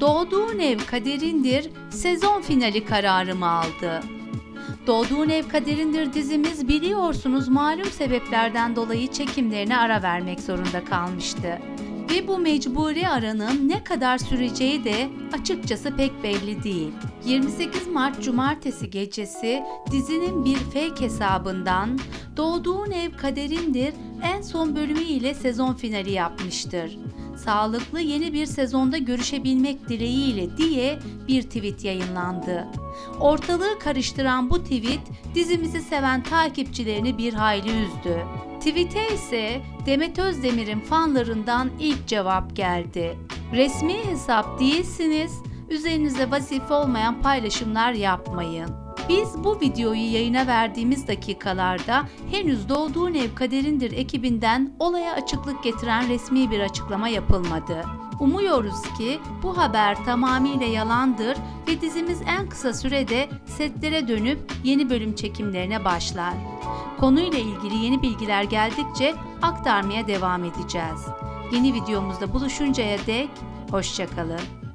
Doğduğun ev kaderindir sezon finali kararımı aldı. Doğduğun ev kaderindir dizimiz biliyorsunuz malum sebeplerden dolayı çekimlerine ara vermek zorunda kalmıştı. Ve bu mecburi aranın ne kadar süreceği de açıkçası pek belli değil. 28 Mart Cumartesi gecesi dizinin bir fake hesabından Doğduğun Ev Kaderindir en son bölümü ile sezon finali yapmıştır. Sağlıklı yeni bir sezonda görüşebilmek dileğiyle diye bir tweet yayınlandı. Ortalığı karıştıran bu tweet dizimizi seven takipçilerini bir hayli üzdü. Tweet'e ise Demet Özdemir'in fanlarından ilk cevap geldi. Resmi hesap değilsiniz, üzerinize vazife olmayan paylaşımlar yapmayın. Biz bu videoyu yayına verdiğimiz dakikalarda henüz Doğduğun Ev Kaderindir ekibinden olaya açıklık getiren resmi bir açıklama yapılmadı. Umuyoruz ki bu haber tamamıyla yalandır ve dizimiz en kısa sürede setlere dönüp yeni bölüm çekimlerine başlar. Konuyla ilgili yeni bilgiler geldikçe aktarmaya devam edeceğiz. Yeni videomuzda buluşuncaya dek hoşçakalın.